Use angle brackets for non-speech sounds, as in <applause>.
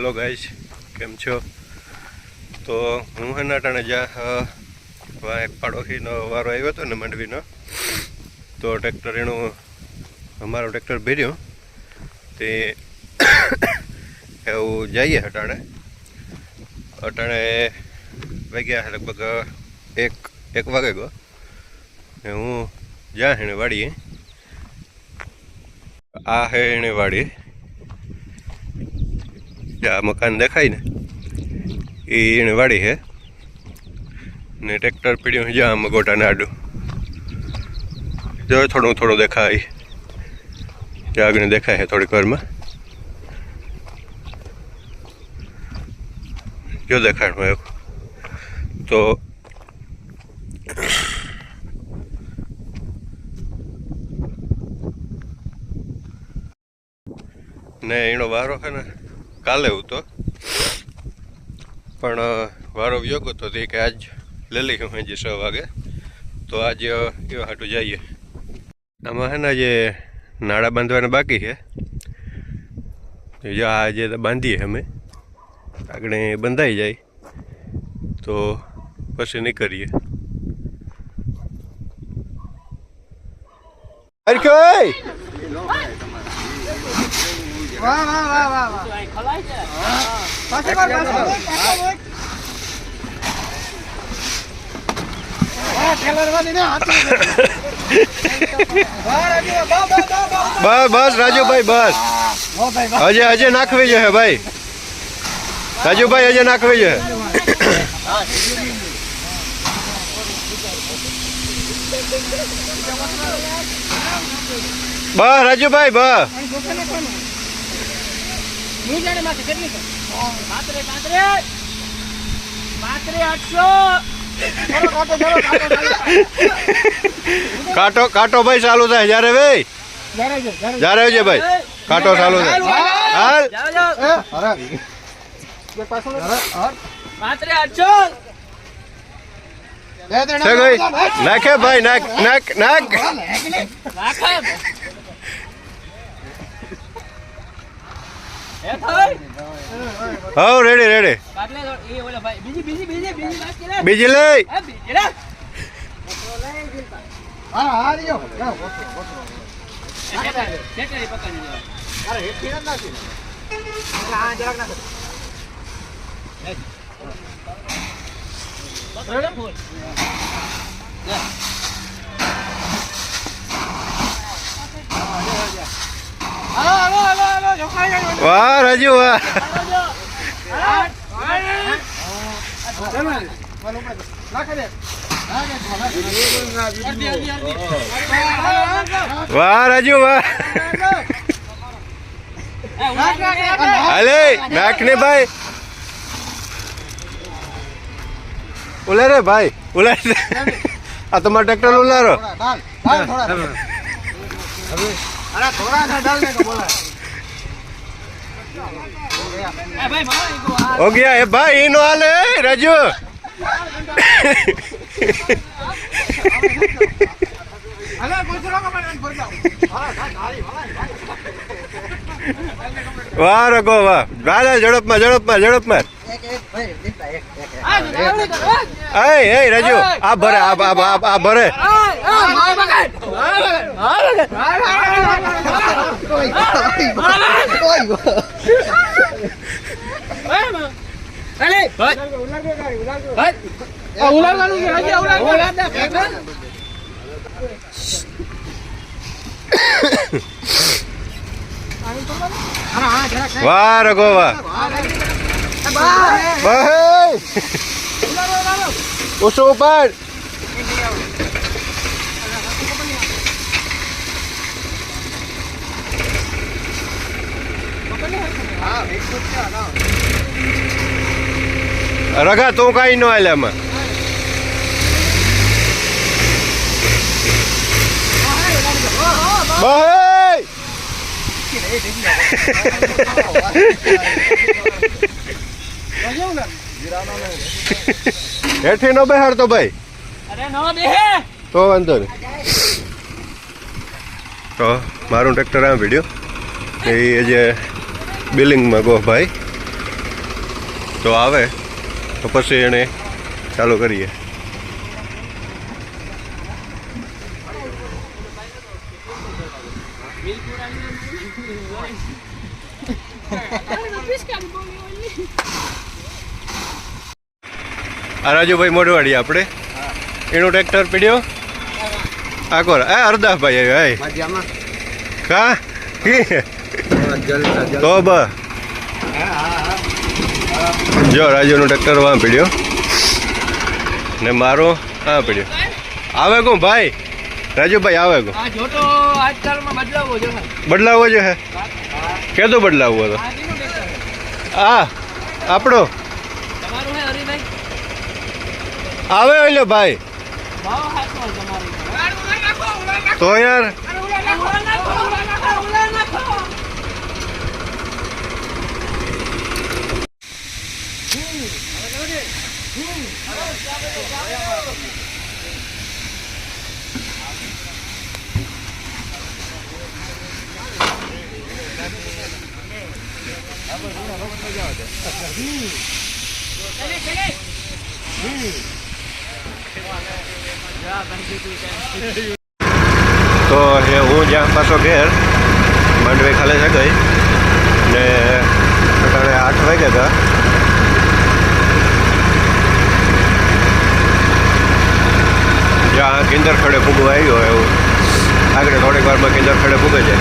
Hello ગાઈશ કેમ છો? તો હું હે નાટાણે જ્યાં એક પાડોશીનો વારો આવ્યો હતો ને માંડવીનો, તો ટ્રેક્ટર એનું, અમારો ટ્રેક્ટર ભર્યો. તે <coughs> એવું જઈએ અટાણે અટાણે વાગ્યા લગભગ એક એક વાગે ગયો. ને હું જ્યાં હેણે વાડીએ આ હે એણે વાડી આ મકાન દેખાય ને? એ એની વાડી છે ને ટ્રેક્ટર પીડ્યું જ્યાં આમ ગોટાને આડું જો, થોડું થોડું દેખાય. ત્યાં આગળ દેખાય છે થોડીક વારમાં. જો દેખાડમાં એવું. તો ને એનો વારો છે ને? કાલે હતો પણ વારો વ્યોગો હતો તે કે આજ લઈ હું હજી છ વાગે. તો આજ એવા હાટું જઈએ. આમાં હે ને જે નાળા બાંધવાના બાકી છે. જો આજે બાંધીએ અમે, આગળ બંધાઈ જાય. તો પછી નીકળીએ. હરકઈ વાહ વાહ વાહ વાહ વાહ પાસે કર પાસે કર વાહ ઠેલર વાળી ને હાથ વાહ રાજી વાહ વાહ વાહ વાહ બસ બસ, રાજુભાઈ, બસ. વાહ ભાઈ વાહ હજે હજે નાખવી છે ભાઈ. રાજુભાઈ, હજે નાખવી છે બસ, રાજુભાઈ, બસ. હું જાણે માથે કેટલી છે? પાત્રે પાત્રે. પાત્રે આઠસો. કાટો ભાઈ ચાલુ થાય. જ્યારે ભાઈ જરા જ્યારે આવજે ભાઈ. કાંટો ચાલુ થાય. હાલ આઠસો. નાખે. ભાઈ. નાખ નાખ. નાખ. હવ રેડી રેડી બીજી લઈ. હા હા રહ્યો જાઓ અરે હેઠી ના નાખી હા જરાક નાખો હાલો હાલો હાલો હાલો જોખાઈ જાય વાહ, રાજુ, વાહ. વાહ, રાજુ, વાહ. હાલે નાખ ને ભાઈ ઉલારે ભાઈ ઉલારે આ તમારો ટ્રેક્ટર ઉલારો. હો ગયા, એ ભાઈ એનો હાલે રાજુ. વાહ, રઘો, વાહ. ગાલા ઝડપમાં ઝડપમાં ઝડપમાં. એ એ રાજુ. આ ભરે, આ- આ ભરે. વાહ રઘો વાહ. ભાઈ ઉસો ઉપર. રઘા તું કઈ ન આલે એમાં હેઠી નો બેહાડતો ભાઈ. તો વાંધો નહીં. તો મારું ટ્રેક્ટર આ વીડિયો એ જે બિલિંગમાં ગો ભાઈ. તો આવે તો પછી એને ચાલુ કરીએ. આ રાજુભાઈ મોઢવાડી આપણે. એનું ટ્રેક્ટર પીડ્યો? આકોર આ અરદાસભાઈ આવ્યો હા? કા તો બ જો રાજુનું ટ્રેક્ટર વાં પીડ્યો. ને મારો આ પીડ્યો. આવે કોણ ભાઈ? રાજુભાઈ આવે કોણ? બદલાવો જો હે? કેતો બદલાવવો હતો? આ આપણો? તમારું હે હરીભાઈ? આવે એટલે ભાઈ. ભાવ હાથમાં તમારું. તો યાર તો એ હું જ્યાં પાછો ઘેર, માંડવી ખાલે છે ગઈ ને અત્યારે આઠ વાગ્યા હતા. જ્યાં કિંદર ખડે ફૂગવા આવ્યો એવું. આગળ થોડીક વારમાં કિંદર ખડે ફૂગે છે